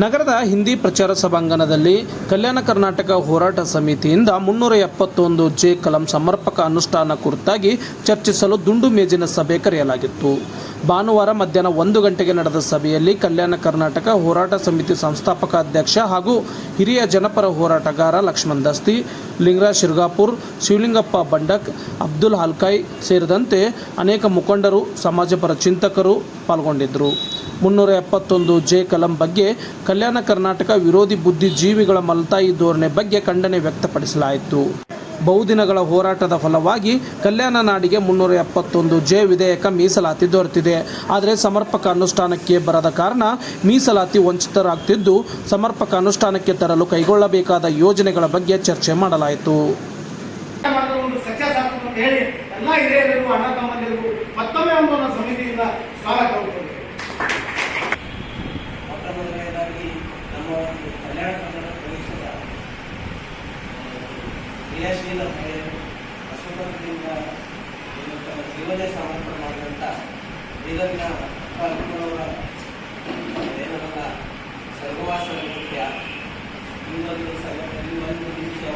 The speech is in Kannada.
ನಗರದ ಹಿಂದಿ ಪ್ರಚಾರ ಸಭಾಂಗಣದಲ್ಲಿ ಕಲ್ಯಾಣ ಕರ್ನಾಟಕ ಹೋರಾಟ ಸಮಿತಿಯಿಂದ ಮುನ್ನೂರ ಎಪ್ಪತ್ತೊಂದು ಜೆ ಕಲಂ ಸಮರ್ಪಕ ಅನುಷ್ಠಾನ ಕುರಿತಾಗಿ ಚರ್ಚಿಸಲು ದುಂಡು ಮೇಜಿನ ಸಭೆ ಕರೆಯಲಾಗಿತ್ತು. ಭಾನುವಾರ ಮಧ್ಯಾಹ್ನ ಒಂದು ಗಂಟೆಗೆ ನಡೆದ ಸಭೆಯಲ್ಲಿ ಕಲ್ಯಾಣ ಕರ್ನಾಟಕ ಹೋರಾಟ ಸಮಿತಿ ಸಂಸ್ಥಾಪಕ ಅಧ್ಯಕ್ಷ ಹಾಗೂ ಹಿರಿಯ ಜನಪರ ಹೋರಾಟಗಾರ ಲಕ್ಷ್ಮಣ್ ದಸ್ತಿ, ಲಿಂಗರಾಜ್ ಶಿರ್ಗಾಪುರ್, ಶಿವಲಿಂಗಪ್ಪ ಬಂಡಕ್, ಅಬ್ದುಲ್ ಹಲ್ಕಾಯ್ ಸೇರಿದಂತೆ ಅನೇಕ ಮುಖಂಡರು, ಸಮಾಜಪರ ಚಿಂತಕರು ಪಾಲ್ಗೊಂಡಿದ್ದರು. ಮುನ್ನೂರ ಎಪ್ಪತ್ತೊಂದು ಜೆ ಕಲಂ ಬಗ್ಗೆ ಕಲ್ಯಾಣ ಕರ್ನಾಟಕ ವಿರೋಧಿ ಬುದ್ಧಿಜೀವಿಗಳ ಮಲ್ತಾಯಿ ಧೋರಣೆ ಬಗ್ಗೆ ಖಂಡನೆ ವ್ಯಕ್ತಪಡಿಸಲಾಯಿತು. ಬಹುದಿನಗಳ ಹೋರಾಟದ ಫಲವಾಗಿ ಕಲ್ಯಾಣ ನಾಡಿಗೆ ಮುನ್ನೂರ ಎಪ್ಪತ್ತೊಂದು ಜೆ ವಿಧೇಯಕ ಮೀಸಲಾತಿ ದೊರೆತಿದೆ. ಆದರೆ ಸಮರ್ಪಕ ಅನುಷ್ಠಾನಕ್ಕೆ ಬರದ ಕಾರಣ ಮೀಸಲಾತಿ ವಂಚಿತರಾಗ್ತಿದ್ದು ಸಮರ್ಪಕ ಅನುಷ್ಠಾನಕ್ಕೆ ತರಲು ಕೈಗೊಳ್ಳಬೇಕಾದ ಯೋಜನೆಗಳ ಬಗ್ಗೆ ಚರ್ಚೆ ಮಾಡಲಾಯಿತು. ಮೊದಲನೇದಾಗಿ ನಮ್ಮ ಒಂದು ಕಲ್ಯಾಣ ಕನ್ನಡ ಪ್ರದೇಶದ ಕ್ರಿಯಾಶೀಲ ಮಹಿಳೆಯರು ಅಸ್ವತಂತ್ರದಿಂದ ತಮ್ಮ ಜೀವನ ಸಮರ್ಪಣೆ ಮಾಡಿದಂಥ ಇದನ್ನು ಪಾಲ್ಗೊಳ್ಳುವ ಏನಲ್ಲ ಸರ್ವವಾಸ ನೃತ್ಯ ಈ ಒಂದು ಈ ಒಂದು ನೃತ್ಯ